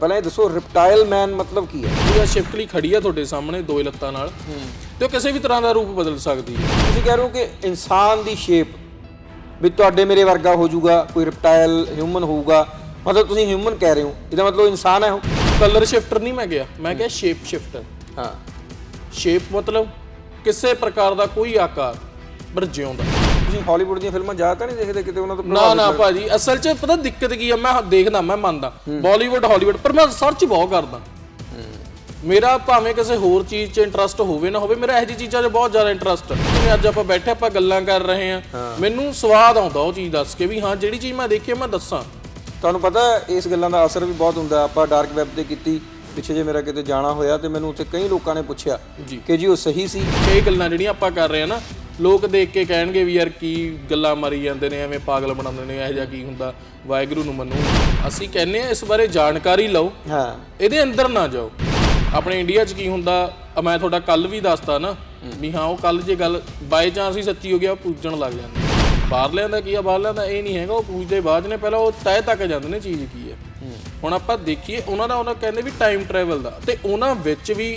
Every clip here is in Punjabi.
ਪਹਿਲਾਂ ਇਹ ਦੱਸੋ ਰਿਪਟਾਈਲ ਮੈਨ ਮਤਲਬ ਕੀ ਹੈ? ਇਹ ਸ਼ਿਫਟਲੀ ਖੜੀ ਆ ਤੁਹਾਡੇ ਸਾਹਮਣੇ ਦੋ ਲੱਤਾਂ ਨਾਲ। ਤੇ ਉਹ ਕਿਸੇ ਵੀ ਤਰ੍ਹਾਂ ਦਾ ਰੂਪ ਬਦਲ ਸਕਦੀ ਹੈ। ਤੁਸੀਂ ਕਹਿ ਰਹੇ ਹੋ ਕਿ ਇਨਸਾਨ ਦੀ ਸ਼ੇਪ ਵੀ ਤੁਹਾਡੇ ਮੇਰੇ ਵਰਗਾ ਹੋ ਜਾਊਗਾ ਕੋਈ ਰਿਪਟਾਈਲ ਹਿਊਮਨ ਹੋਊਗਾ। ਮਤਲਬ ਤੁਸੀਂ ਹਿਊਮਨ ਕਹਿ ਰਹੇ ਹੋ। ਇਹਦਾ ਮਤਲਬ ਇਨਸਾਨ ਹੈ ਉਹ। ਕਲਰ ਸ਼ਿਫਟਰ ਨਹੀਂ ਮੈਂ ਗਿਆ ਮੈਂ ਕਿਹਾ ਸ਼ੇਪ ਸ਼ਿਫਟਰ ਹਾਂ। ਸ਼ੇਪ ਮਤਲਬ ਕਿਸੇ ਪ੍ਰਕਾਰ ਦਾ ਕੋਈ ਆਕਾਰ ਪਰ ਜਿਉਂਦਾ। ਤੁਸੀਂ ਹਾਲੀਵੁੱਡ ਦੀਆਂ ਫਿਲਮਾਂ ਜ਼ਿਆਦਾ ਤਾਂ ਨਹੀਂ ਦੇਖਦੇ ਕਿਤੇ ਉਹਨਾਂ ਤੋਂ ਨਾ ਨਾ ਭਾਜੀ ਅਸਲ 'ਚ ਪਤਾ ਦਿੱਕਤ ਕੀ ਆ ਮੈਂ ਦੇਖਦਾ ਮੈਂ ਮੰਨਦਾ। ਬਾਲੀਵੁੱਡ ਹਾਲੀਵੁੱਡ ਪਰ ਮੈਂ ਸਰਚ ਬਹੁਤ ਕਰਦਾ। ਮੇਰਾ ਭਾਵੇਂ ਕਿਸੇ ਹੋਰ ਚੀਜ਼ 'ਚ ਇੰਟਰਸਟ ਹੋਵੇ ਨਾ ਹੋਵੇ ਮੇਰਾ ਇਹੋ ਜਿਹੀ ਚੀਜ਼ਾਂ 'ਚ ਬਹੁਤ ਜ਼ਿਆਦਾ ਇੰਟਰਸਟ ਜਿਵੇਂ ਅੱਜ ਆਪਾਂ ਬੈਠੇ ਆਪਾਂ ਗੱਲਾਂ ਕਰ ਰਹੇ ਆ ਮੈਨੂੰ ਸਵਾਦ ਆਉਂਦਾ ਉਹ ਚੀਜ਼ ਦੱਸ ਕੇ ਵੀ ਹਾਂ ਜਿਹੜੀ ਚੀਜ਼ ਮੈਂ ਦੇਖੀ ਆ, ਮੈਂ ਦੱਸਾਂ। ਤੁਹਾਨੂੰ ਪਤਾ ਹੈ, ਇਸ ਗੱਲਾਂ ਦਾ ਅਸਰ ਵੀ ਬਹੁਤ ਹੁੰਦਾ ਆਪਾਂ ਡਾਰਕ ਵੈਬ ਤੇ ਕੀਤੀ ਪਿੱਛੇ ਜੇ ਮੇਰਾ ਕਿਤੇ ਜਾਣਾ ਹੋਇਆ ਤੇ ਮੈਨੂੰ ਉੱਥੇ ਕਈ ਲੋਕਾਂ ਨੇ ਪੁੱਛਿਆ ਜੀ। ਕਿ ਜੀ ਉਹ ਸਹੀ ਸੀ? ਇਹ ਗੱਲਾਂ ਜਿਹੜੀਆਂ ਆਪਾਂ ਕਰ ਰਹੇ ਆ ਨਾ ਲੋਕ ਦੇਖ ਕੇ ਕਹਿਣਗੇ ਵੀ ਯਾਰ ਕੀ ਗੱਲਾਂ ਮਾਰੀ ਜਾਂਦੇ ਨੇ ਐਵੇਂ ਪਾਗਲ ਬਣਾਉਂਦੇ ਨੇ ਇਹੋ ਜਿਹਾ ਕੀ ਹੁੰਦਾ ਵਾਹਿਗੁਰੂ ਨੂੰ ਮੰਨੋ। ਅਸੀਂ ਕਹਿੰਨੇ ਆ ਇਸ ਬਾਰੇ ਜਾਣਕਾਰੀ ਲਓ। ਹਾਂ। ਇਹਦੇ ਅੰਦਰ ਨਾ ਜਾਓ। ਆਪਣੇ ਇੰਡੀਆ 'ਚ ਕੀ ਹੁੰਦਾ ਮੈਂ ਤੁਹਾਡਾ ਕੱਲ ਵੀ ਦੱਸਤਾ ਨਾ ਵੀ ਹਾਂ ਉਹ ਕੱਲ ਜੇ ਗੱਲ ਬਾਈ ਚਾਂਸ ਹੀ ਸੱਚੀ ਹੋ ਗਿਆ ਉਹ ਪੂਜਣ ਲੱਗ ਜਾਂਦੇ ਬਾਹਰਲਿਆਂ ਦਾ ਕੀ ਆ ਬਾਹਰਲਿਆਂ ਦਾ ਇਹ ਨਹੀਂ ਹੈਗਾ ਉਹ ਪੂਜਦੇ ਬਾਅਦ ਨੇ ਪਹਿਲਾਂ ਉਹ ਤਹਿ ਤੱਕ ਜਾਂਦੇ ਨੇ ਚੀਜ਼ ਕੀ ਹੈ। ਹੁਣ ਆਪਾਂ ਦੇਖੀਏ ਉਹਨਾਂ ਦਾ ਉਹਨਾਂ ਕਹਿੰਦੇ ਵੀ ਟਾਈਮ ਟਰੈਵਲ ਦਾ ਤੇ ਉਹਨਾਂ ਵਿੱਚ ਵੀ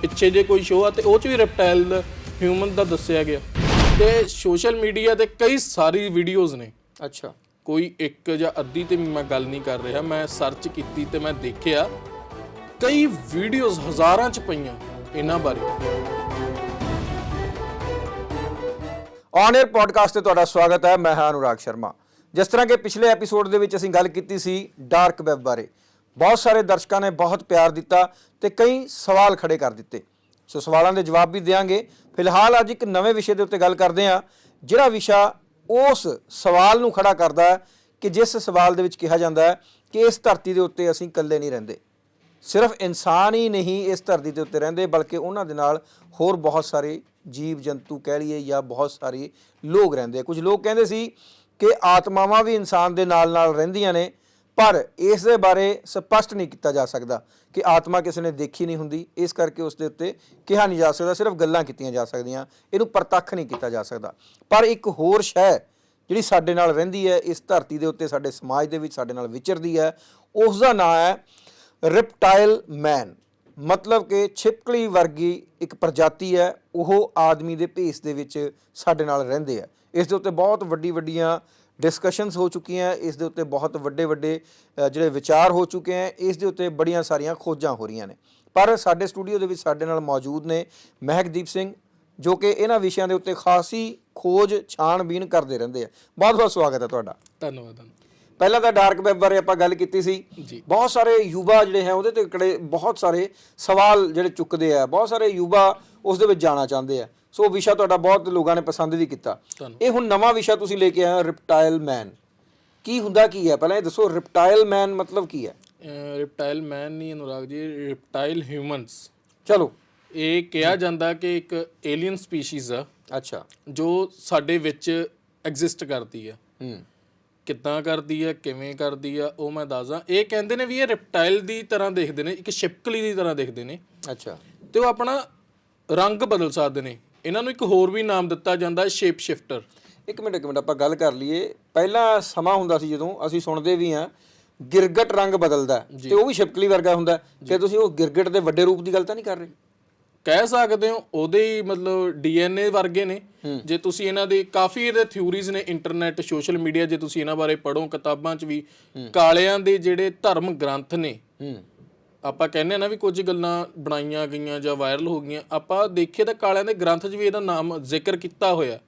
ਪਿੱਛੇ ਜੇ ਕੋਈ ਸ਼ੋਅ ਆ ਤੇ ਉਹ 'ਚ ਵੀ ਰਿਪਟਾਈਲ ਹਿਊਮਨ ਦਾ ਦੱਸਿਆ ਗਿਆ। ਤੇ ਸੋਸ਼ਲ ਮੀਡੀਆ ਤੇ ਕਈ ਸਾਰੀ ਵੀਡੀਓਜ਼ ਨੇ। ਅੱਛਾ। ਕੋਈ ਇੱਕ ਜਾਂ ਅੱਧੀ ਤੇ ਮੈਂ ਗੱਲ ਨਹੀਂ ਕਰ ਰਿਹਾ। ਮੈਂ ਸਰਚ ਕੀਤੀ ਤੇ ਮੈਂ ਦੇਖਿਆ ਕਈ ਵੀਡੀਓਜ਼ ਹਜ਼ਾਰਾਂ ਚ ਪਈਆਂ ਇਹਨਾਂ ਬਾਰੇ। ਔਨ 에ਅਰ ਪੋਡਕਾਸਟ ਤੇ ਤੁਹਾਡਾ ਸਵਾਗਤ ਹੈ। ਮੈਂ ਹਾਂ ਅਨੁਰਾਗ ਸ਼ਰਮਾ। ਜਿਸ ਤਰ੍ਹਾਂ ਕਿ ਪਿਛਲੇ ਐਪੀਸੋਡ ਦੇ ਵਿੱਚ ਅਸੀਂ ਗੱਲ ਕੀਤੀ ਸੀ ਡਾਰਕ ਵੈਬ ਬਾਰੇ। ਬਹੁਤ ਸਾਰੇ ਦਰਸ਼ਕਾਂ ਨੇ ਬਹੁਤ ਪਿਆਰ ਦਿੱਤਾ ਤੇ ਕਈ ਸਵਾਲ ਖੜੇ ਕਰ ਦਿੱਤੇ। ਸੋ ਸਵਾਲਾਂ ਦੇ ਜਵਾਬ ਵੀ ਦੇਵਾਂਗੇ ਫਿਲਹਾਲ ਅੱਜ ਇੱਕ ਨਵੇਂ ਵਿਸ਼ੇ ਦੇ ਉੱਤੇ ਗੱਲ ਕਰਦੇ ਹਾਂ, ਜਿਹੜਾ ਵਿਸ਼ਾ ਉਸ ਸਵਾਲ ਨੂੰ ਖੜਾ ਕਰਦਾ ਹੈ ਕਿ ਜਿਸ ਸਵਾਲ ਦੇ ਵਿੱਚ ਕਿਹਾ ਜਾਂਦਾ ਹੈ ਕਿ ਇਸ ਧਰਤੀ ਦੇ ਉੱਤੇ ਅਸੀਂ ਇਕੱਲੇ ਨਹੀਂ ਰਹਿੰਦੇ। ਸਿਰਫ ਇਨਸਾਨ ਹੀ ਨਹੀਂ ਇਸ ਧਰਤੀ ਦੇ ਉੱਤੇ ਰਹਿੰਦੇ, ਬਲਕਿ ਉਹਨਾਂ ਦੇ ਨਾਲ ਹੋਰ ਬਹੁਤ ਸਾਰੇ ਜੀਵ ਜੰਤੂ ਕਹਿ ਲਈਏ ਜਾਂ ਬਹੁਤ ਸਾਰੇ ਲੋਕ ਰਹਿੰਦੇ ਆ। ਕੁਝ ਲੋਕ ਕਹਿੰਦੇ ਸੀ ਕਿ ਆਤਮਾਵਾਂ ਵੀ ਇਨਸਾਨ ਦੇ ਨਾਲ ਨਾਲ ਰਹਿੰਦੀਆਂ ਨੇ ਪਰ ਇਸ ਦੇ ਬਾਰੇ ਸਪਸ਼ਟ ਨਹੀਂ ਕੀਤਾ ਜਾ ਸਕਦਾ ਕਿ ਆਤਮਾ ਕਿਸੇ ਨੇ ਦੇਖੀ ਨਹੀਂ ਹੁੰਦੀ। ਇਸ ਕਰਕੇ ਉਸ ਦੇ ਉੱਤੇ ਕਿਹਾ ਨਹੀਂ ਜਾ ਸਕਦਾ, ਸਿਰਫ ਗੱਲਾਂ ਕੀਤੀਆਂ ਜਾ ਸਕਦੀਆਂ। ਇਹਨੂੰ ਪ੍ਰਤੱਖ ਨਹੀਂ ਕੀਤਾ ਜਾ ਸਕਦਾ। ਪਰ ਇੱਕ ਹੋਰ ਸ਼ੈ ਜਿਹੜੀ ਸਾਡੇ ਨਾਲ ਰਹਿੰਦੀ ਹੈ, ਇਸ ਧਰਤੀ ਦੇ ਉੱਤੇ, ਸਾਡੇ ਸਮਾਜ ਦੇ ਵਿੱਚ, ਸਾਡੇ ਨਾਲ ਵਿਚਰਦੀ ਹੈ ਉਸ ਦਾ ਨਾਮ ਹੈ ਰਿਪਟਾਈਲ ਮੈਨ ਮਤਲਬ ਕਿ ਛਿਪਕਲੀ ਵਰਗੀ ਇੱਕ ਪ੍ਰਜਾਤੀ ਹੈ, ਉਹ ਆਦਮੀ ਦੇ ਭੇਸ ਦੇ ਵਿੱਚ ਸਾਡੇ ਨਾਲ ਰਹਿੰਦੇ ਆ। ਇਸ ਦੇ ਉੱਤੇ ਬਹੁਤ ਵੱਡੀ ਵੱਡੀਆਂ ਡਿਸਕਸ਼ਨਸ ਹੋ ਚੁੱਕੀਆਂ ਇਸ ਦੇ ਉੱਤੇ ਬਹੁਤ ਵੱਡੇ ਵੱਡੇ ਜਿਹੜੇ ਵਿਚਾਰ ਹੋ ਚੁੱਕੇ ਹੈ ਇਸ ਦੇ ਉੱਤੇ ਬੜੀਆਂ ਸਾਰੀਆਂ ਖੋਜਾਂ ਹੋ ਰਹੀਆਂ ਨੇ। ਪਰ ਸਾਡੇ ਸਟੂਡੀਓ ਦੇ ਵਿੱਚ ਸਾਡੇ ਨਾਲ ਮੌਜੂਦ ਨੇ ਮਹਿਕਦੀਪ ਸਿੰਘ ਜੋ ਕਿ ਇਹਨਾਂ ਵਿਸ਼ਿਆਂ ਦੇ ਉੱਤੇ ਖਾਸੀ ਖੋਜ ਛਾਣਬੀਨ ਕਰਦੇ ਰਹਿੰਦੇ ਆ। ਬਹੁਤ ਬਹੁਤ ਸਵਾਗਤ ਹੈ ਤੁਹਾਡਾ। ਧੰਨਵਾਦ। ਪਹਿਲਾਂ ਤਾਂ ਡਾਰਕ ਵੈਬ ਬਾਰੇ ਆਪਾਂ ਗੱਲ ਕੀਤੀ ਸੀ। ਬਹੁਤ ਸਾਰੇ ਯੁਵਾ ਜਿਹੜੇ ਹੈ ਉਹਦੇ ਤੇ ਕੜੇ ਬਹੁਤ ਸਾਰੇ ਸਵਾਲ ਜਿਹੜੇ ਚੁੱਕਦੇ ਆ ਬਹੁਤ ਸਾਰੇ ਯੁਵਾ ਉਸ ਦੇ ਵਿੱਚ ਜਾਣਾ ਚਾਹੁੰਦੇ ਆ। ਸੋ ਉਹ ਵਿਸ਼ਾ ਤੁਹਾਡਾ ਬਹੁਤ ਲੋਕਾਂ ਨੇ ਪਸੰਦ ਵੀ ਕੀਤਾ। ਇਹ ਹੁਣ ਨਵਾਂ ਵਿਸ਼ਾ ਤੁਸੀਂ ਲੈ ਕੇ ਆਏ ਹੋ ਰਿਪਟਾਈਲ ਮੈਨ ਕੀ ਹੁੰਦਾ ਕੀ ਹੈ? ਪਹਿਲਾਂ ਇਹ ਦੱਸੋ ਰਿਪਟਾਈਲ ਮੈਨ ਮਤਲਬ ਕੀ ਹੈ? ਰਿਪਟਾਈਲ ਮੈਨ ਨਹੀਂ ਅਨੁਰਾਗ ਜੀ ਰਿਪਟਾਈਲ ਹਿਊਮਨਸ ਚਲੋ। ਇਹ ਕਿਹਾ ਜਾਂਦਾ ਕਿ ਇੱਕ ਏਲੀਅਨ ਸਪੀਸੀਜ਼ ਆ ਅੱਛਾ। ਜੋ ਸਾਡੇ ਵਿੱਚ ਐਗਜ਼ਿਸਟ ਕਰਦੀ ਆ। ਹੂੰ। ਕਿੱਦਾਂ ਕਰਦੀ ਆ ਕਿਵੇਂ ਕਰਦੀ ਆ ਉਹ ਮੈਂ ਦੱਸਦਾ। ਇਹ ਕਹਿੰਦੇ ਨੇ ਵੀ ਇਹ ਰਿਪਟਾਈਲ ਦੀ ਤਰ੍ਹਾਂ ਦੇਖਦੇ ਨੇ ਇੱਕ ਛਿਪਕਲੀ ਦੀ ਤਰ੍ਹਾਂ ਦੇਖਦੇ ਨੇ। ਅੱਛਾ। ਤੇ ਉਹ ਆਪਣਾ ਰੰਗ ਬਦਲ ਸਕਦੇ ਨੇ। ਇਹਨਾਂ ਨੂੰ ਇੱਕ ਹੋਰ ਵੀ ਨਾਮ ਦਿੱਤਾ ਜਾਂਦਾ ਹੈ ਸ਼ੇਪ ਸ਼ਿਫਟਰ ਇੱਕ ਮਿੰਟ ਇੱਕ ਮਿੰਟ ਆਪਾਂ ਗੱਲ ਕਰ ਲਈਏ। ਪਹਿਲਾਂ ਸਮਾਂ ਹੁੰਦਾ ਸੀ ਜਦੋਂ ਅਸੀਂ ਸੁਣਦੇ ਵੀ ਹਾਂ ਗਿਰਗਟ ਰੰਗ ਬਦਲਦਾ ਤੇ ਉਹ ਵੀ ਛਿਪਕਲੀ ਵਰਗਾ ਹੁੰਦਾ। ਕਿ ਤੁਸੀਂ ਉਹ ਗਿਰਗਟ ਦੇ ਵੱਡੇ ਰੂਪ ਦੀ ਗੱਲ ਤਾਂ ਨਹੀਂ ਕਰ ਰਹੇ? ਕਹਿ ਸਕਦੇ ਹੋ ਉਹਦੇ ਹੀ ਮਤਲਬ ਡੀਐਨਏ ਵਰਗੇ ਨੇ। ਜੇ ਤੁਸੀਂ ਇਹਨਾਂ ਦੇ ਕਾਫੀ ਇਹਦੇ ਥਿਊਰੀਜ਼ ਨੇ ਇੰਟਰਨੈਟ ਸੋਸ਼ਲ ਮੀਡੀਆ ਜੇ ਤੁਸੀਂ ਇਹਨਾਂ ਬਾਰੇ ਪੜੋ ਕਿਤਾਬਾਂ 'ਚ ਵੀ ਕਾਲਿਆਂ ਦੇ ਜਿਹੜੇ ਧਰਮ ਗ੍ਰੰਥ ਨੇ ਆਪਾਂ ਕਹਿੰਦੇ ਆ ਨਾ ਵੀ ਕੁਝ ਗੱਲਾਂ ਬਣਾਈਆਂ ਗਈਆਂ ਜਾਂ ਵਾਇਰਲ ਹੋ ਗਈਆਂ ਆਪਾਂ ਦੇਖੀਏ ਤਾਂ ਕਾਲਿਆਂ ਦੇ ਗ੍ਰੰਥ 'ਚ ਵੀ ਇਹਦਾ ਨਾਮ ਜ਼ਿਕਰ ਕੀਤਾ ਹੋਇਆ।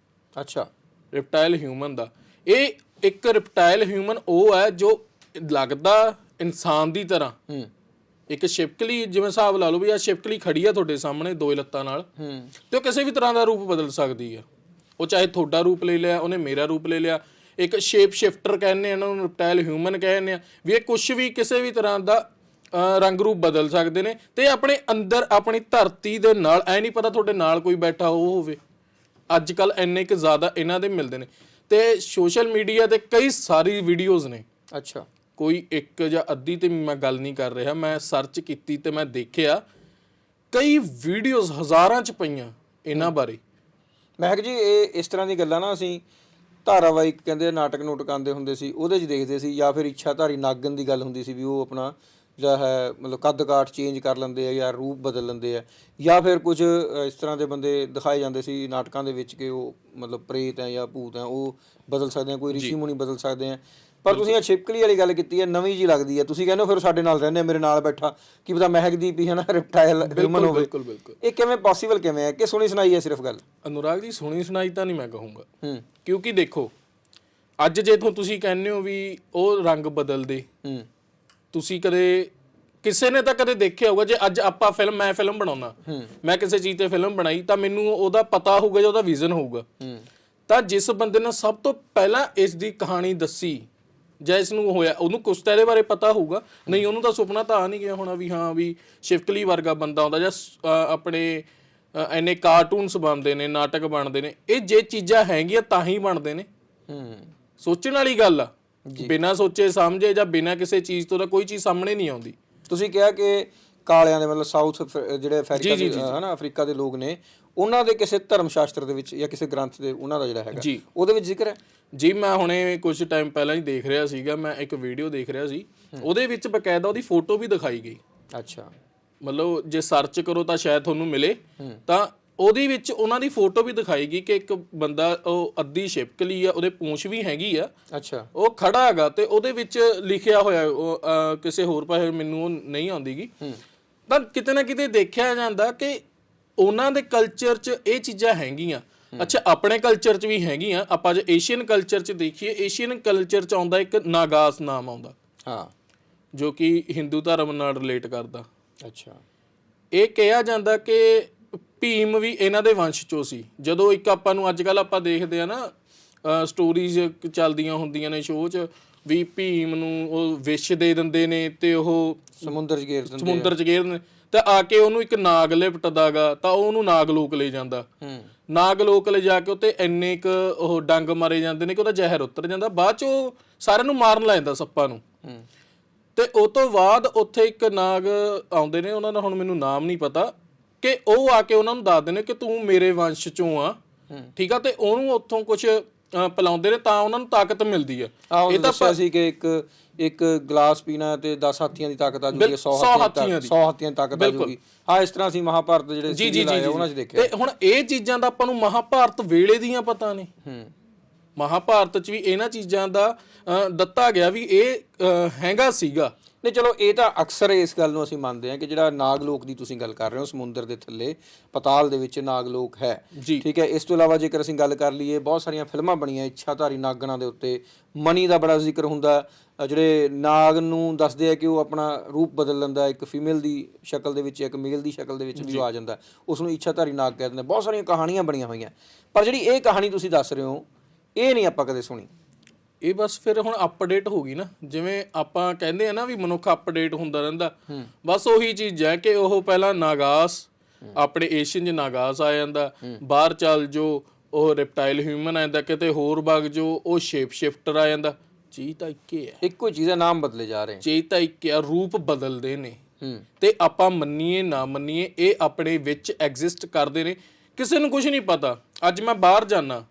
ਅੱਛਾ। ਰਿਪਟਾਈਲ ਹਿਊਮਨ ਦਾ। ਇਹ ਇੱਕ ਰਿਪਟਾਈਲ ਹਿਊਮਨ ਉਹ ਹੈ ਜੋ ਲੱਗਦਾ ਇਨਸਾਨ ਦੀ ਤਰ੍ਹਾਂ। ਹੂੰ। ਇੱਕ ਛਿਪਕਲੀ ਜਿਵੇਂ ਹਿਸਾਬ ਲਾ ਲਓ ਵੀ ਆ ਛਿਪਕਲੀ ਖੜੀ ਆ ਤੁਹਾਡੇ ਸਾਹਮਣੇ ਦੋ ਲੱਤਾਂ ਨਾਲ। ਹੂੰ। ਤੇ ਉਹ ਕਿਸੇ ਵੀ ਤਰ੍ਹਾਂ ਦਾ ਰੂਪ ਬਦਲ ਸਕਦੀ ਆ। ਉਹ ਚਾਹੇ ਤੁਹਾਡਾ ਰੂਪ ਲੈ ਲਿਆ ਉਹਨੇ ਮੇਰਾ ਰੂਪ ਲੈ ਲਿਆ। ਇੱਕ ਸ਼ੇਪ ਸ਼ਿਫਟਰ ਕਹਿੰਦੇ ਆ ਇਹਨਾਂ ਨੂੰ ਰਿਪਟਾਈਲ ਹਿਊਮਨ ਕਹਿੰਦੇ ਆ। ਵੀ ਇਹ ਕੁਝ ਵੀ ਕਿਸੇ ਵੀ ਤਰ੍ਹਾਂ ਦਾ ਰੰਗ ਰੂਪ ਬਦਲ ਸਕਦੇ ਨੇ ਤੇ ਆਪਣੇ ਅੰਦਰ ਆਪਣੀ ਧਰਤੀ ਦੇ ਨਾਲ ਐ ਨਹੀਂ ਪਤਾ ਤੁਹਾਡੇ ਨਾਲ ਕੋਈ ਬੈਠਾ ਉਹ ਹੋਵੇ। ਅੱਜ ਕੱਲ ਇੰਨੇ ਕਿ ਜ਼ਿਆਦਾ ਇਹਨਾਂ ਦੇ ਮਿਲਦੇ ਨੇ। ਤੇ ਸੋਸ਼ਲ ਮੀਡੀਆ ਤੇ ਕਈ ਸਾਰੀ ਵੀਡੀਓਜ਼ ਨੇ। ਅੱਛਾ। ਕੋਈ ਇੱਕ ਜਾਂ ਅੱਧੀ ਤੇ ਮੈਂ ਗੱਲ ਨਹੀਂ ਕਰ ਰਿਹਾ ਮੈਂ ਸਰਚ ਕੀਤੀ ਤੇ ਮੈਂ ਦੇਖਿਆ ਕਈ ਵੀਡੀਓਜ਼ ਹਜ਼ਾਰਾਂ ਚ ਪਈਆਂ ਇਹਨਾਂ ਬਾਰੇ। ਮਹਿਕ ਜੀ ਇਹ ਇਸ ਤਰ੍ਹਾਂ ਦੀ ਗੱਲਾਂ ਨਾ ਅਸੀਂ ਧਾਰਾਵਾਹਿਕ ਕਹਿੰਦੇ ਨਾਟਕ ਨੂਟਕ ਆਉਂਦੇ ਹੁੰਦੇ ਸੀ ਉਹਦੇ 'ਚ ਦੇਖਦੇ ਸੀ ਜਾਂ ਫਿਰ ਇੱਛਾਧਾਰੀ ਨਾਗਨ ਦੀ ਗੱਲ ਹੁੰਦੀ ਸੀ ਵੀ ਉਹ ਆਪਣਾ ਜਿਹੜਾ ਹੈ ਮਤਲਬ ਕੱਦ ਕਾਠ ਚੇਂਜ ਕਰ ਲੈਂਦੇ ਆ ਜਾਂ ਰੂਪ ਬਦਲ ਲੈਂਦੇ ਆ ਜਾਂ ਫਿਰ ਕੁਝ ਇਸ ਤਰ੍ਹਾਂ ਦੇ ਬੰਦੇ ਦਿਖਾਏ ਜਾਂਦੇ ਸੀ ਨਾਟਕਾਂ ਦੇ ਵਿੱਚ ਕਿ ਉਹ ਮਤਲਬ ਪ੍ਰੇਤ ਹੈ ਜਾਂ ਭੂਤ ਹੈ ਉਹ ਬਦਲ ਸਕਦੇ ਆ ਕੋਈ ਰਿਸ਼ੀ ਮੁਨੀ ਬਦਲ ਸਕਦੇ ਆ। ਪਰ ਤੁਸੀਂ ਇਹ ਛਿਪਕਲੀ ਵਾਲੀ ਗੱਲ ਕੀਤੀ ਹੈ ਨਵੀਂ ਜੀ ਲੱਗਦੀ ਹੈ। ਤੁਸੀਂ ਕਹਿੰਦੇ ਹੋ ਫਿਰ ਸਾਡੇ ਨਾਲ ਰਹਿੰਦੇ ਆ ਮੇਰੇ ਨਾਲ ਬੈਠਾ। ਕੀ ਪਤਾ ਮਹਿਕਦੀਪ ਹੀ ਹੈ ਨਾ ਰਿਪਟਾਈਲ ਹਿਊਮਨ ਹੋਵੇ। ਬਿਲਕੁਲ ਬਿਲਕੁਲ। ਇਹ ਕਿਵੇਂ ਪੋਸੀਬਲ ਕਿਵੇਂ ਹੈ? ਕਿ ਸੁਣੀ ਸੁਣਾਈ ਹੈ ਸਿਰਫ ਗੱਲ? ਅਨੁਰਾਗ ਜੀ ਸੁਣੀ ਸੁਣਾਈ ਤਾਂ ਨਹੀਂ ਮੈਂ ਕਹੂੰਗਾ। ਹੂੰ। ਕਿਉਂਕਿ ਦੇਖੋ ਅੱਜ ਜੇ ਤੋਂ ਤੁਸੀਂ ਕਹਿੰਦੇ ਹੋ ਵੀ ਉਹ ਰੰਗ ਬਦਲਦੇ ਹੂੰ। ਤੁਸੀਂ ਕਦੇ ਕਿਸੇ ਨੇ ਤਾਂ ਕਦੇ ਦੇਖਿਆ ਹੋਊਗਾ ਜੇ ਅੱਜ ਆਪਾਂ ਫਿਲਮ ਮੈਂ ਫਿਲਮ ਬਣਾਉਣਾ ਮੈਂ ਕਿਸੇ ਚੀਜ਼ ਤੇ ਫਿਲਮ ਬਣਾਈ ਤਾਂ ਮੈਨੂੰ ਉਹਦਾ ਪਤਾ ਹੋਊਗਾ ਜਾਂ ਉਹਦਾ ਵਿਜ਼ਨ ਹੋਊਗਾ। ਤਾਂ ਜਿਸ ਬੰਦੇ ਨੇ ਸਭ ਤੋਂ ਪਹਿਲਾਂ ਇਸ ਦੀ ਕਹਾਣੀ ਦੱਸੀ ਜਾਂ ਇਸ ਨੂੰ ਹੋਇਆ ਉਹਨੂੰ ਕੁਛ ਤਾਂ ਇਹਦੇ ਬਾਰੇ ਪਤਾ ਹੋਊਗਾ। ਨਹੀਂ ਉਹਨੂੰ ਤਾਂ ਸੁਪਨਾ ਤਾਂ ਆ ਨਹੀਂ ਗਿਆ ਹੋਣਾ ਵੀ ਹਾਂ ਵੀ ਸ਼ਿਵਕਲੀ ਵਰਗਾ ਬੰਦਾ ਆਉਂਦਾ ਜਾਂ ਆਪਣੇ ਇੰਨੇ ਕਾਰਟੂਨਸ ਬਣਦੇ ਨੇ ਨਾਟਕ ਬਣਦੇ ਨੇ ਇਹ ਜੇ ਚੀਜ਼ਾਂ ਹੈਗੀਆਂ ਤਾਂ ਹੀ ਬਣਦੇ ਨੇ। ਹੂੰ। ਸੋਚਣ ਵਾਲੀ ਗੱਲ ਆ। ਬਿਨਾਂ ਸੋਚੇ ਸਮਝੇ ਜਾਂ ਬਿਨਾਂ ਕਿਸੇ ਚੀਜ਼ ਤੋਂ ਤਾਂ ਕੋਈ ਚੀਜ਼ ਸਾਹਮਣੇ ਨਹੀਂ ਆਉਂਦੀ। ਤੁਸੀਂ ਕਿਹਾ ਕਿ ਕਾਲਿਆਂ ਦੇ ਮਤਲਬ ਸਾਊਥ ਜਿਹੜੇ ਅਫਰੀਕਾ ਦੇ ਹਨਾ ਅਫਰੀਕਾ ਦੇ ਲੋਕ ਨੇ ਉਹਨਾਂ ਦੇ ਕਿਸੇ ਧਰਮ ਸ਼ਾਸਤਰ ਦੇ ਵਿੱਚ ਜਾਂ ਕਿਸੇ ਗ੍ਰੰਥ ਦੇ ਉਹਨਾਂ ਦਾ ਜਿਹੜਾ ਹੈਗਾ। ਉਹਦੇ ਵਿੱਚ ਜ਼ਿਕਰ ਹੈ? ਜੀ ਮੈਂ ਹੁਣੇ ਕੁਝ ਟਾਈਮ ਪਹਿਲਾਂ ਹੀ ਦੇਖ ਰਿਹਾ ਸੀਗਾ ਮੈਂ ਇੱਕ ਵੀਡੀਓ ਦੇਖ ਰਿਹਾ ਸੀ। ਉਹਦੇ ਵਿੱਚ ਬਕਾਇਦਾ ਉਹਦੀ ਫੋਟੋ ਵੀ ਦਿਖਾਈ ਗਈ। ਅੱਛਾ। ਮਤਲਬ ਜੇ ਸਰਚ ਕਰੋ ਤਾਂ ਸ਼ਾਇਦ ਤੁਹਾਨੂੰ ਮਿਲੇ। ਤਾਂ ਉਹਦੇ ਵਿੱਚ ਉਹਨਾਂ ਦੀ ਫੋਟੋ ਵੀ ਦਿਖਾਈ ਗਈ ਕਿ ਇੱਕ ਬੰਦਾ ਉਹ ਅੱਧੀ ਛਿਪਕਲੀ ਆ ਉਹਦੇ ਪੂੰਛ ਵੀ ਹੈਗੀ ਆ। ਅੱਛਾ। ਉਹ ਖੜਾ ਹੈਗਾ ਤੇ ਉਹਦੇ ਵਿੱਚ ਲਿਖਿਆ ਹੋਇਆ ਉਹ, ਅਹ, ਕਿਸੇ ਹੋਰ ਪਾਸੇ ਮੈਨੂੰ ਉਹ ਨਹੀਂ ਆਉਂਦੀਗੀ। ਤਾਂ ਕਿਤੇ ਨਾ ਕਿਤੇ ਦੇਖਿਆ ਜਾਂਦਾ ਕਿ ਉਹਨਾਂ ਦੇ ਕਲਚਰ 'ਚ ਇਹ ਚੀਜ਼ਾਂ ਹੈਗੀਆਂ। ਅੱਛਾ ਆਪਣੇ ਕਲਚਰ 'ਚ ਵੀ ਹੈਗੀਆਂ। ਆਪਾਂ ਜੇ ਏਸ਼ੀਅਨ ਕਲਚਰ 'ਚ ਦੇਖੀਏ ਏਸ਼ੀਅਨ ਕਲਚਰ 'ਚ ਆਉਂਦਾ ਇੱਕ ਨਾਗਾਸ ਨਾਮ ਆਉਂਦਾ। ਹਾਂ। ਜੋ ਕਿ ਹਿੰਦੂ ਧਰਮ ਨਾਲ ਰਿਲੇਟ ਕਰਦਾ। ਅੱਛਾ। ਇਹ ਕਿਹਾ ਜਾਂਦਾ ਕਿ ਭੀਮ ਵੀ ਇਹਨਾਂ ਦੇ ਵੰਸ਼ ਚੋਂ ਸੀ। ਜਦੋਂ ਇੱਕ ਆਪਾਂ ਨੂੰ ਅੱਜ ਕੱਲ ਆਪਾਂ ਦੇਖਦੇ ਆ ਨਾ ਸਟੋਰੀਜ਼ ਚੱਲਦੀਆਂ ਹੁੰਦੀਆਂ ਨੇ ਸ਼ੋਅ 'ਚ ਵੀ ਭੀਮ ਨੂੰ ਉਹ ਵਿਸ਼ ਦੇ ਦਿੰਦੇ ਨੇ ਤੇ ਉਹ ਸਮੁੰਦਰ ਚ ਗੇਰ ਦਿੰਦੇ ਸਮੁੰਦਰ 'ਚ ਗੇਰਨ ਤੇ ਆ ਕੇ ਉਹਨੂੰ ਇੱਕ ਨਾਗ ਲਿਪਟਦਾਗਾ ਤਾਂ ਉਹਨੂੰ ਨਾਗਲੋਕ ਲੈ ਜਾਂਦਾ। ਹੂੰ। ਨਾਗਲੋਕ ਲੈ ਜਾ ਕੇ ਉੱਤੇ ਇੰਨੇ ਕ ਉਹ ਡੰਗ ਮਾਰੇ ਜਾਂਦੇ ਨੇ ਕਿ ਉਹਦਾ ਜ਼ਹਿਰ ਉਤਰ ਜਾਂਦਾ। ਬਾਅਦ 'ਚ ਉਹ ਸਾਰਿਆਂ ਨੂੰ ਮਾਰਨ ਲੱਗ ਜਾਂਦਾ ਸੱਪਾਂ ਨੂੰ। ਹੂੰ। ਤੇ ਉਹ ਤੋਂ ਬਾਅਦ ਉੱਥੇ ਇੱਕ ਨਾਗ ਆਉਂਦੇ ਨੇ ਉਹਨਾਂ ਦਾ ਹੁਣ ਮੈਨੂੰ ਨਾਮ ਨਹੀਂ ਪਤਾ। ਕਿ ਉਹ ਆ ਕੇ ਉਹਨਾਂ ਨੂੰ ਦੱਸਦੇ ਨੇ ਕਿ ਤੂੰ ਮੇਰੇ ਵੰਸ਼ ਚੋਂ ਆ। ਠੀਕ ਆ? ਤੇ ਉਹਨੂੰ ਉੱਥੋਂ ਕੁਝ ਪਿਲਾਉਂਦੇ ਨੇ ਤਾਂ ਉਹਨਾਂ ਨੂੰ ਤਾਕਤ ਮਿਲਦੀ ਆ। ਆਹ ਉਹ ਦੱਸਿਆ ਸੀ ਕਿ ਇੱਕ ਇੱਕ ਗਲਾਸ ਪੀਣਾ ਤੇ 10 ਹਾਥੀਆਂ ਦੀ ਤਾਕਤ ਆ ਜੂਗੀ 100 ਸੌ ਹਾਥੀਆਂ ਦੀ ਦੀ। 100 ਹਾਥੀਆਂ ਦੀ ਤਾਕਤ ਆ ਜੂਗੀ। ਹਾਂ ਇਸ ਤਰ੍ਹਾਂ ਸੀ ਮਹਾਭਾਰਤ ਜਿਹੜੇ ਜੀ ਜੀ serial ਜੀ ਆਏ ਆ, ਉਹਨਾਂ 'ਚ ਦੇਖਿਆ। ਤੇ ਹੁਣ ਇਹ ਚੀਜ਼ਾਂ ਦਾ ਆਪਾਂ ਨੂੰ ਮਹਾਭਾਰਤ ਵੇਲੇ ਦੀਆਂ ਪਤਾ ਨੇ। ਹੂੰ। ਮਹਾਭਾਰਤ 'ਚ ਵੀ ਇਹਨਾਂ ਚੀਜ਼ਾਂ ਦਾ ਦਿੱਤਾ ਗਿਆ ਵੀ ਇਹ ਹੈਗਾ ਸੀਗਾ। ਨਹੀਂ ਚਲੋ ਇਹ ਤਾਂ ਅਕਸਰ ਇਸ ਗੱਲ ਨੂੰ ਅਸੀਂ ਮੰਨਦੇ ਹਾਂ ਕਿ ਜਿਹੜਾ ਨਾਗਲੋਕ ਦੀ ਤੁਸੀਂ ਗੱਲ ਕਰ ਰਹੇ ਹੋ ਸਮੁੰਦਰ ਦੇ ਥੱਲੇ ਪਤਾਲ ਦੇ ਵਿੱਚ ਨਾਗਲੋਕ ਹੈ। ਜੀ। ਠੀਕ ਹੈ ਇਸ ਤੋਂ ਇਲਾਵਾ ਜੇਕਰ ਅਸੀਂ ਗੱਲ ਕਰ ਲਈਏ ਬਹੁਤ ਸਾਰੀਆਂ ਫਿਲਮਾਂ ਬਣੀਆਂ ਇੱਛਾਧਾਰੀ ਨਾਗਣਾ ਦੇ ਉੱਤੇ ਮਨੀ ਦਾ ਬੜਾ ਜ਼ਿਕਰ ਹੁੰਦਾ ਜਿਹੜੇ ਨਾਗ ਨੂੰ ਦੱਸਦੇ ਆ ਕਿ ਉਹ ਆਪਣਾ ਰੂਪ ਬਦਲ ਲੈਂਦਾ ਇੱਕ ਫੀਮੇਲ ਦੀ ਸ਼ਕਲ ਦੇ ਵਿੱਚ ਇੱਕ ਮੇਲ ਦੀ ਸ਼ਕਲ ਦੇ ਵਿੱਚ ਵੀ ਆ ਜਾਂਦਾ ਉਸ ਨੂੰ ਇੱਛਾਧਾਰੀ ਨਾਗ ਕਹਿ ਦਿੰਦੇ ਬਹੁਤ ਸਾਰੀਆਂ ਕਹਾਣੀਆਂ ਬਣੀਆਂ ਹੋਈਆਂ। ਪਰ ਜਿਹੜੀ ਇਹ ਕਹਾਣੀ ਤੁਸੀਂ ਦੱਸ ਰਹੇ ਹੋ ਇਹ ਨਹੀਂ ਆਪਾਂ ਕਦੇ ਸੁਣੀ। ਇਹ ਬਸ ਫਿਰ ਹੁਣ ਅਪਡੇਟ ਹੋ ਗਈ ਨਾ। ਜਿਵੇਂ ਆਪਾਂ ਕਹਿੰਦੇ ਆ ਨਾ ਵੀ ਮਨੁੱਖ ਅਪਡੇਟ ਹੁੰਦਾ ਰਹਿੰਦਾ। ਬਸ ਉਹੀ ਚੀਜ਼ ਹੈ ਕਿ ਉਹ ਪਹਿਲਾਂ ਨਾਗਾਸ ਆਪਣੇ ਏਸ਼ੀਅਨ ਚ ਨਾਗਾਸ ਆ ਜਾਂਦਾ। ਬਾਹਰ ਚੱਲ ਜੋ ਉਹ ਰਿਪਟਾਈਲ ਹਿਊਮਨ ਆ ਜਾਂਦਾ। ਕਿਤੇ ਹੋਰ ਵਗ ਜੋ ਉਹ ਸ਼ੇਪ ਸ਼ਿਫਟਰ ਆ ਜਾਂਦਾ। ਚੀਜ਼ ਤਾਂ ਇੱਕੇ ਹੈ ਇੱਕੋ ਚੀਜ਼ ਦਾ ਨਾਮ ਬਦਲੇ ਜਾ ਰਹੇ ਚੀਜ਼ ਤਾਂ ਇੱਕੇ ਆ ਰੂਪ ਬਦਲਦੇ ਨੇ। ਤੇ ਆਪਾਂ ਮੰਨੀਏ ਨਾ ਮੰਨੀਏ ਇਹ ਆਪਣੇ ਵਿੱਚ ਐਗਜ਼ਿਸਟ ਕਰਦੇ ਨੇ। ਕਿਸੇ ਨੂੰ ਕੁਝ ਨਹੀਂ ਪਤਾ। ਅੱਜ ਮੈਂ ਬਾਹਰ ਜਾਣਾ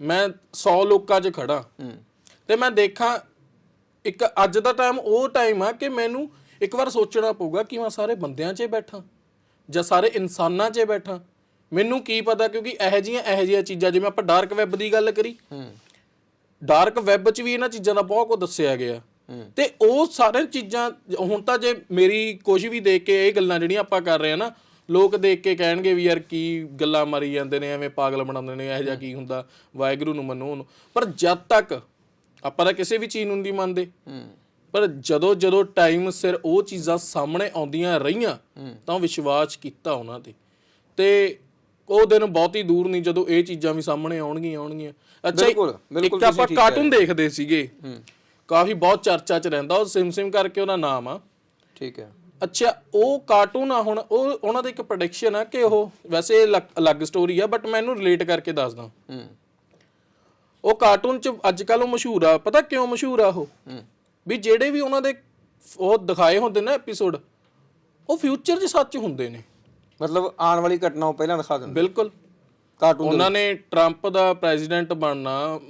ਮੈਂ 100 ਲੋਕਾਂ 'ਚ ਖੜਾ। ਤੇ ਮੈਂ ਦੇਖਾਂ ਇੱਕ ਅੱਜ ਦਾ ਟਾਈਮ ਉਹ ਟਾਈਮ ਆ ਕਿ ਮੈਨੂੰ ਇੱਕ ਵਾਰ ਸੋਚਣਾ ਪਊਗਾ ਕਿ ਮੈਂ ਸਾਰੇ ਬੰਦਿਆਂ 'ਚ ਬੈਠਾਂ ਜਾਂ ਸਾਰੇ ਇਨਸਾਨਾਂ 'ਚ ਬੈਠਾਂ। ਮੈਨੂੰ ਕੀ ਪਤਾ ਕਿਉਂਕਿ ਇਹੋ ਜਿਹੀਆਂ ਇਹੋ ਜਿਹੀਆਂ ਚੀਜ਼ਾਂ ਜਿਵੇਂ ਆਪਾਂ ਡਾਰਕ ਵੈਬ ਦੀ ਗੱਲ ਕਰੀ। ਹੂੰ। ਡਾਰਕ ਵੈਬ 'ਚ ਵੀ ਇਹਨਾਂ ਚੀਜ਼ਾਂ ਦਾ ਬਹੁਤ ਕੁਝ ਦੱਸਿਆ ਗਿਆ। ਤੇ ਉਹ ਸਾਰੇ ਚੀਜ਼ਾਂ ਹੁਣ ਤਾਂ ਜੇ ਮੇਰੀ ਕੁਝ ਵੀ ਦੇਖ ਕੇ ਇਹ ਗੱਲਾਂ ਜਿਹੜੀਆਂ ਆਪਾਂ ਕਰ ਰਹੇ ਆ ਨਾ ਲੋਕ ਦੇਖ ਕੇ ਕਹਿਣਗੇ ਵੀ ਯਾਰ ਕੀ ਗੱਲਾਂ ਮਾਰੀ ਜਾਂਦੇ ਨੇ ਐਵੇਂ ਪਾਗਲ ਬਣਾਉਂਦੇ ਨੇ ਇਹੋ ਜਿਹਾ ਕੀ ਹੁੰਦਾ ਵਾਹਿਗੁਰੂ ਨੂੰ ਮੰਨੋ ਪਰ ਜਦ ਤੱਕ ਆਪਾਂ ਤਾਂ ਕਿਸੇ ਵੀ ਚੀਜ਼ ਨੂੰ ਨਹੀਂ ਮੰਨਦੇ। ਪਰ ਜਦੋਂ ਜਦੋਂ ਟਾਈਮ ਸਿਰ ਉਹ ਚੀਜ਼ਾਂ ਸਾਹਮਣੇ ਆਉਂਦੀਆਂ ਰਹੀਆਂ ਤਾਂ ਵਿਸ਼ਵਾਸ ਕੀਤਾ ਉਹਨਾਂ ਤੇ। ਤੇ ਉਹ ਦਿਨ ਬਹੁਤ ਹੀ ਦੂਰ ਨਹੀਂ ਜਦੋਂ ਇਹ ਚੀਜ਼ਾਂ ਵੀ ਸਾਹਮਣੇ ਆਉਣਗੀਆਂ ਆਉਣਗੀਆਂ। ਅੱਛਾ ਇੱਕ ਆਪਾਂ ਕਾਰਟੂਨ ਦੇਖਦੇ ਸੀਗੇ। ਕਾਫੀ ਬਹੁਤ ਚਰਚਾ 'ਚ ਰਹਿੰਦਾ ਉਹ ਸਿਮ ਸਿਮ ਕਰਕੇ ਉਹਦਾ ਨਾਮ ਆ। ਠੀਕ ਹੈ। ਅੱਛਾ ਉਹ ਕਾਰਟੂਨ ਆ ਹੁਣ ਉਹ ਉਹਨਾਂ ਦਾ ਇੱਕ ਪ੍ਰੋਡਕਸ਼ਨ ਆ ਕਿ ਉਹ ਵੈਸੇ ਅਲੱਗ ਸਟੋਰੀ ਆ ਬਟ ਮੈਂ ਇਹਨੂੰ ਰਿਲੇਟ ਕਰਕੇ ਦੱਸਦਾ। ਹੂੰ। ਉਹ ਕਾਰਟੂਨ 'ਚ ਅੱਜ ਕੱਲ ਉਹ ਮਸ਼ਹੂਰ ਆ। ਪਤਾ ਕਿਉਂ ਮਸ਼ਹੂਰ ਆ ਉਹ? ਵੀ ਜਿਹੜੇ ਵੀ ਉਹਨਾਂ ਦੇ ਉਹ ਦਿਖਾਏ ਹੁੰਦੇ ਨਾ ਐਪੀਸੋਡ ਉਹ ਫਿਊਚਰ 'ਚ ਸੱਚ ਹੁੰਦੇ ਨੇ। ਮਤਲਬ ਆਉਣ ਵਾਲੀ ਘਟਨਾ ਉਹ ਪਹਿਲਾਂ ਦਿਖਾ ਦਿੰਦੇ। ਬਿਲਕੁਲ। ਕਾਰਟੂਨ ਉਹਨਾਂ ਨੇ ਟਰੰਪ ਦਾ ਪ੍ਰੈਜ਼ੀਡੈਂਟ ਬਣਨਾ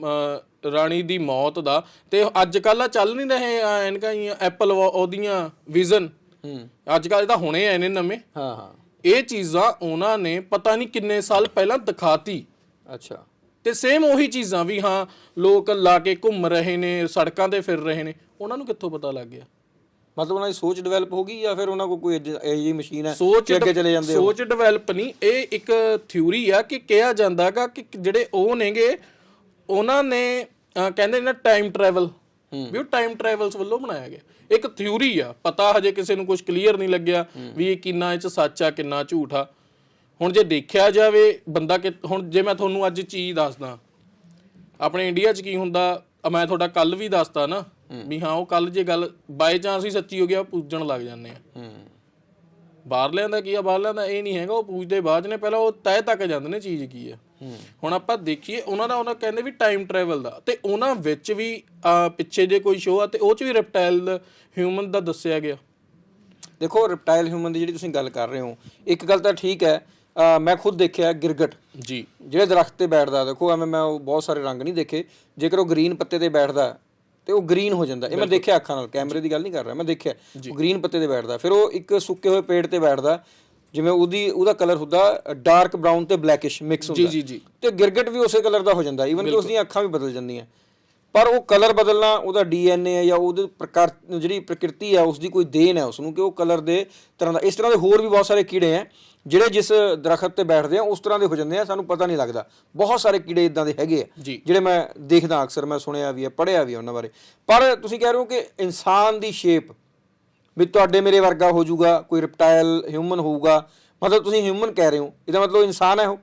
ਰਾਣੀ ਦੀ ਮੌਤ ਦਾ ਤੇ ਅੱਜ ਕੱਲ ਚੱਲ ਨਹੀਂ ਰਹੇ ਐਨਕਾਂ ਐਪਲ ਉਹਦੀਆਂ ਵਿਜ਼ਨ ਹੂੰ। ਅੱਜ ਕੱਲ ਤਾਂ ਹੁਣੇ ਆਏ ਨੇ ਨਵੇਂ। ਹਾਂ ਹਾਂ। ਇਹ ਚੀਜ਼ਾਂ ਉਹਨਾਂ ਨੇ ਪਤਾ ਨਹੀਂ ਕਿੰਨੇ ਸਾਲ ਪਹਿਲਾਂ ਦਿਖਾਤੀ। ਅੱਛਾ। ਤੇ ਸੇਮ ਉਹੀ ਚੀਜ਼ਾਂ ਵੀ ਹਾਂ ਲੋਕ ਲਾ ਕੇ ਘੁੰਮ ਰਹੇ ਨੇ ਸੜਕਾਂ ਤੇ ਫਿਰ ਰਹੇ ਨੇ ਉਹਨਾਂ ਨੂੰ ਕਿੱਥੋਂ ਪਤਾ ਲੱਗ ਗਿਆ? ਮਤਲਬ ਉਹਨਾਂ ਦੀ ਸੋਚ ਡਿਵੈਲਪ ਹੋ ਗਈ ਜਾਂ ਫਿਰ ਉਹਨਾਂ ਕੋਲ ਕੋਈ ਇਹੋ ਮਸ਼ੀਨ ਹੈ ਸੋਚ ਅੱਗੇ ਚਲੇ ਜਾਂਦੇ ਹੋ ਸੋਚ ਡਿਵੈਲਪ ਨਹੀਂ ਇਹ ਇੱਕ ਥਿਊਰੀ ਆ ਕਿ ਕਿਹਾ ਜਾਂਦਾਗਾ ਕਿ ਜਿਹੜੇ ਉਹ ਨੇਗੇ ਉਹਨਾਂ ਨੇ ਕਹਿੰਦੇ ਨੇ ਟਾਈਮ ਟਰੈਵਲ ਵੀ ਉਹ ਟਾਈਮ ਟਰੈਵਲਸ ਵੱਲੋਂ ਬਣਾਇਆ ਗਿਆ। ਇੱਕ ਥਿਊਰੀ ਆ ਪਤਾ ਹਜੇ ਕਿਸੇ ਨੂੰ ਕੁਝ ਕਲੀਅਰ ਨਹੀਂ ਲੱਗਿਆ ਵੀ ਇਹ ਕਿੰਨਾ ਇਹ ਚ ਸੱਚ ਆ ਕਿੰਨਾ ਝੂਠ ਆ। ਹੁਣ ਜੇ ਦੇਖਿਆ ਜਾਵੇ ਬੰਦਾ ਕਿ ਹੁਣ ਜੇ ਮੈਂ ਤੁਹਾਨੂੰ ਅੱਜ ਚੀਜ਼ ਦੱਸਦਾ ਆਪਣੇ ਇੰਡੀਆ 'ਚ ਕੀ ਹੁੰਦਾ ਮੈਂ ਤੁਹਾਡਾ ਕੱਲ ਵੀ ਦੱਸਤਾ ਨਾ ਵੀ ਹਾਂ ਉਹ ਕੱਲ ਜੇ ਗੱਲ ਬਾਈ ਚਾਂਸ ਹੀ ਸੱਚੀ ਹੋ ਗਿਆ ਪੂਜਣ ਲੱਗ ਜਾਂਦੇ ਆ। ਹੂੰ। ਬਾਹਰਲਿਆਂ ਦਾ ਕੀ ਆ ਬਾਹਰਲਿਆਂ ਦਾ ਇਹ ਨਹੀਂ ਹੈਗਾ ਉਹ ਪੁੱਛਦੇ ਬਾਅਦ ਨੇ ਪਹਿਲਾਂ ਉਹ ਤੈਅ ਤੱਕ ਜਾਂਦੇ ਨੇ ਚੀਜ਼ ਕੀ ਆ। ਹੁਣ ਆਪਾਂ ਦੇਖੀਏ ਉਹਨਾਂ ਦਾ ਉਹਨਾਂ ਕਹਿੰਦੇ ਵੀ ਟਾਈਮ ਟਰੈਵਲ ਦਾ ਤੇ ਉਹਨਾਂ ਵਿੱਚ ਵੀ ਪਿੱਛੇ ਜੇ ਕੋਈ ਸ਼ੋਅ ਆ ਤੇ ਉਹ ਚ ਵੀ ਰੈਪਟਾਈਲ ਹਿਊਮਨ ਦਾ ਦੱਸਿਆ ਗਿਆ। ਦੇਖੋ ਰਿਪਟਾਈਲ ਹਿਊਮਨ ਦੀ ਜਿਹੜੀ ਤੁਸੀਂ ਗੱਲ ਕਰ ਰਹੇ ਹੋ ਇੱਕ ਗੱਲ ਤਾਂ ਠੀਕ ਹੈ ਮੈਂ ਖੁਦ ਦੇਖਿਆ ਗਿਰਗਟ। ਜੀ। ਜਿਹੜੇ ਦਰਖਤ ਤੇ ਬੈਠਦਾ ਦੇਖੋ ਐਵੇਂ ਮੈਂ ਉਹ ਬਹੁਤ ਸਾਰੇ ਰੰਗ ਨਹੀਂ ਦੇਖੇ। ਜੇਕਰ ਉਹ ਗ੍ਰੀਨ ਪੱਤੇ ਤੇ ਬੈਠਦਾ ਤੇ ਉਹ ਗ੍ਰੀਨ ਹੋ ਜਾਂਦਾ। ਇਹ ਮੈਂ ਦੇਖਿਆ ਅੱਖਾਂ ਨਾਲ ਕੈਮਰੇ ਦੀ ਗੱਲ ਨਹੀਂ ਕਰ ਰਿਹਾ ਮੈਂ ਦੇਖਿਆ। ਉਹ ਗ੍ਰੀਨ ਪੱਤੇ ਤੇ ਬੈਠਦਾ। ਫਿਰ ਉਹ ਇੱਕ ਸੁੱਕੇ ਹੋਏ ਪੇੜ ਤੇ ਬੈਠਦਾ ਜਿਵੇਂ ਉਹਦੀ ਉਹਦਾ ਕਲਰ ਹੁੰਦਾ ਡਾਰਕ ਬ੍ਰਾਊਨ ਤੇ ਬਲੈਕਿਸ਼ ਮਿਕਸ ਹੁੰਦਾ। ਜੀ ਜੀ ਤੇ ਗਿਰਗਟ ਵੀ ਉਸੇ ਕਲਰ ਦਾ ਹੋ ਜਾਂਦਾ। ਈਵਨ ਕਿ ਉਸਦੀਆਂ ਅੱਖਾਂ ਵੀ ਬਦਲ ਜਾਂਦੀਆਂ। ਪਰ ਉਹ ਕਲਰ ਬਦਲਣਾ ਉਹਦਾ ਡੀਐਨਏ ਹੈ ਜਾਂ ਉਹਦੇ ਪ੍ਰਕਾਰ ਜਿਹੜੀ ਪ੍ਰਕਿਰਤੀ ਹੈ ਉਸ ਦੀ ਕੋਈ ਦੇਣ ਹੈ ਉਸ ਨੂੰ ਕਿ ਉਹ ਕਲਰ ਦੇ ਤਰ੍ਹਾਂ ਦਾ। ਇਸ ਤਰ੍ਹਾਂ ਦੇ ਹੋਰ ਵੀ ਬਹੁਤ ਸਾਰੇ ਕੀੜੇ ਹੈ। ਜਿਹੜੇ ਜਿਸ ਦਰਖਤ ਤੇ ਬੈਠਦੇ ਆ ਉਸ ਤਰ੍ਹਾਂ ਦੇ ਹੋ ਜਾਂਦੇ ਆ ਸਾਨੂੰ ਪਤਾ ਨਹੀਂ ਲੱਗਦਾ। ਬਹੁਤ ਸਾਰੇ ਕੀੜੇ ਇਦਾਂ ਦੇ ਹੈਗੇ ਆ। ਜਿਹੜੇ ਮੈਂ ਦੇਖਦਾ ਅਕਸਰ ਮੈਂ ਸੁਣਿਆ ਵੀ ਹੈ ਪੜ੍ਹਿਆ ਵੀ ਉਹਨਾਂ ਬਾਰੇ। ਪਰ ਤੁਸੀਂ ਕਹਿ ਰਹੇ ਹੋ ਕਿ ਇਨਸਾਨ ਦੀ ਸ਼ੇਪ ਵੀ ਤੁਹਾਡੇ ਮੇਰੇ ਵਰਗਾ ਹੋ ਜਾਊਗਾ ਕੋਈ ਰਿਪਟਾਈਲ ਹਿਊਮਨ ਹੋਊਗਾ। ਮਤਲਬ ਤੁਸੀਂ ਹਿਊਮਨ ਕਹਿ ਰਹੇ ਹੋ ਇਹਦਾ ਮਤਲਬ ਇਨਸਾਨ ਹੈ ਉਹ?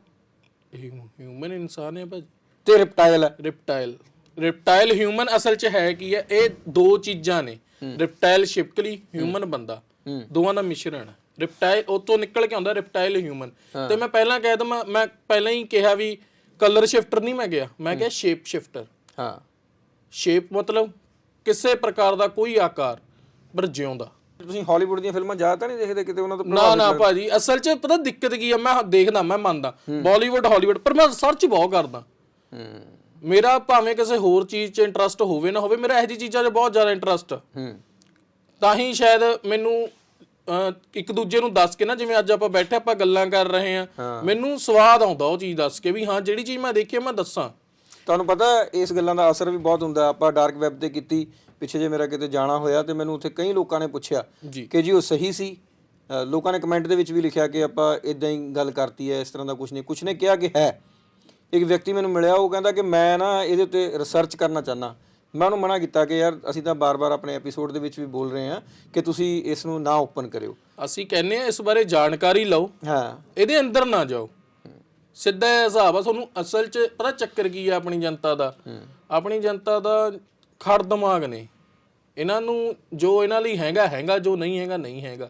ਹਿਊਮਨ ਇਨਸਾਨ ਹੈ ਭਾਜੀ। ਤੇ ਰਿਪਟਾਈਲ ਹੈ? ਰਿਪਟਾਈਲ ਰਿਪਟਾਈਲ ਹਿਊਮਨ ਅਸਲ 'ਚ ਹੈ ਕੀ ਹੈ ਇਹ ਦੋ ਚੀਜ਼ਾਂ ਨੇ। ਰਿਪਟਾਈਲ ਸ਼ਿਪਕਲੀ ਹਿਊਮਨ ਬੰਦਾ। ਦੋਵਾਂ ਦਾ ਮਿਸ਼ਰਣ ਹੈ। ਰਿਪਟਾਈਲ ਉਹ ਤੋਂ ਨਿਕਲ ਕੇ ਆਉਂਦਾ ਰਿਪਟਾਈਲ ਹਿਊਮਨ ਤੇ ਮੈਂ ਪਹਿਲਾਂ ਕਹਿ ਦਵਾਂ ਮੈਂ ਪਹਿਲਾਂ ਹੀ ਕਿਹਾ ਵੀ ਕਲਰ ਸ਼ਿਫਟਰ ਨਹੀਂ ਮੈਂ ਗਿਆ। ਮੈਂ ਕਿਹਾ ਸ਼ੇਪ ਸ਼ਿਫਟਰ ਹਾਂ। ਸ਼ੇਪ ਮਤਲਬ ਕਿਸੇ ਪ੍ਰਕਾਰ ਦਾ ਕੋਈ ਆਕਾਰ ਪਰ ਜਿਉਂਦਾ। ਤੁਸੀਂ ਹਾਲੀਵੁੱਡ ਦੀਆਂ ਫਿਲਮਾਂ ਜ਼ਿਆਦਾ ਤਾਂ ਨਹੀਂ ਦੇਖਦੇ ਕਿਤੇ ਉਹਨਾਂ ਤੋਂ ਨਾ ਨਾ ਭਾਜੀ ਅਸਲ 'ਚ ਪਤਾ ਦਿੱਕਤ ਕੀ ਆ ਮੈਂ ਦੇਖਦਾ ਮੈਂ ਮੰਨਦਾ। ਬਾਲੀਵੁੱਡ ਹਾਲੀਵੁੱਡ ਪਰ ਮੈਂ ਸਰਚ ਬਹੁਤ ਕਰਦਾ। ਹੂੰ। ਮੇਰਾ ਭਾਵੇਂ ਕਿਸੇ ਹੋਰ ਚੀਜ਼ 'ਚ ਇੰਟਰਸਟ ਹੋਵੇ ਨਾ ਹੋਵੇ ਮੇਰਾ ਇਹੋ ਜਿਹੀ ਚੀਜ਼ਾਂ 'ਚ ਬਹੁਤ ਜ਼ਿਆਦਾ ਇੰਟਰਸਟ ਹੂੰ। ਤਾਂ ਹੀ ਸ਼ਾਇਦ ਮੈਨੂੰ ਇੱਕ ਦੂਜੇ ਨੂੰ ਦੱਸ ਕੇ ਨਾ ਜਿਵੇਂ ਅੱਜ ਆਪਾਂ ਬੈਠੇ ਆਪਾਂ ਗੱਲਾਂ ਕਰ ਰਹੇ ਆ ਮੈਨੂੰ ਸਵਾਦ ਆਉਂਦਾ ਉਹ ਚੀਜ਼ ਦੱਸ ਕੇ ਵੀ ਹਾਂ ਜਿਹੜੀ ਚੀਜ਼ ਮੈਂ ਦੇਖੀ ਮੈਂ ਦੱਸਾਂ। ਤੁਹਾਨੂੰ ਪਤਾ ਇਸ ਗੱਲਾਂ ਦਾ ਅਸਰ ਵੀ ਬਹੁਤ ਹੁੰਦਾ। ਆਪਾਂ ਡਾਰਕ ਵੈਬ ਤੇ ਕੀਤੀ ਪਿੱਛੇ ਜੇ ਮੇਰਾ ਕਿਤੇ ਜਾਣਾ ਹੋਇਆ ਤੇ ਮੈਨੂੰ ਉੱਥੇ ਕਈ ਲੋਕਾਂ ਨੇ ਪੁੱਛਿਆ। ਕਿ ਜੀ ਉਹ ਸਹੀ ਸੀ? ਲੋਕਾਂ ਨੇ ਕਮੈਂਟ ਦੇ ਵਿੱਚ ਵੀ ਲਿਖਿਆ ਕਿ ਆਪਾਂ ਇਦਾਂ ਹੀ ਗੱਲ ਕਰਤੀ ਹੈ ਇਸ ਤਰ੍ਹਾਂ ਦਾ ਕੁਝ ਨਹੀਂ। ਕੁਝ ਨੇ ਕਿਹਾ ਕਿ ਹੈ। ਇੱਕ ਵਿਅਕਤੀ ਮੈਨੂੰ ਮਿਲਿਆ ਉਹ ਕਹਿੰਦਾ ਕਿ ਮੈਂ ਨਾ ਇਹਦੇ ਉੱਤੇ ਰਿਸਰਚ ਕਰਨਾ ਚਾਹਨਾ ਮੈਂ ਉਹਨੂੰ ਮਨਾ ਕੀਤਾ ਕਿ ਯਾਰ ਅਸੀਂ ਤਾਂ ਬਾਰ-ਬਾਰ ਆਪਣੇ ਐਪੀਸੋਡ ਦੇ ਵਿੱਚ ਵੀ ਬੋਲ ਰਹੇ ਹਾਂ ਕਿ ਤੁਸੀਂ ਇਸ ਨੂੰ ਨਾ ਓਪਨ ਕਰਿਓ। ਅਸੀਂ ਕਹਿੰਨੇ ਆ ਇਸ ਬਾਰੇ ਜਾਣਕਾਰੀ ਲਓ। ਹਾਂ। ਇਹਦੇ ਅੰਦਰ ਨਾ ਜਾਓ। ਸਿੱਧਾ ਹਿਸਾਬ ਆ ਤੁਹਾਨੂੰ ਅਸਲ 'ਚ ਪਤਾ ਚੱਕਰ ਕੀ ਆ ਆਪਣੀ ਜਨਤਾ ਦਾ? ਆਪਣੀ ਜਨਤਾ ਦਾ ਖੜ ਦਿਮਾਗ ਨੇ। ਇਹਨਾਂ ਨੂੰ ਜੋ ਇਹਨਾਂ ਲਈ ਹੈਗਾ ਹੈਗਾ ਜੋ ਨਹੀਂ ਹੈਗਾ ਨਹੀਂ ਹੈਗਾ।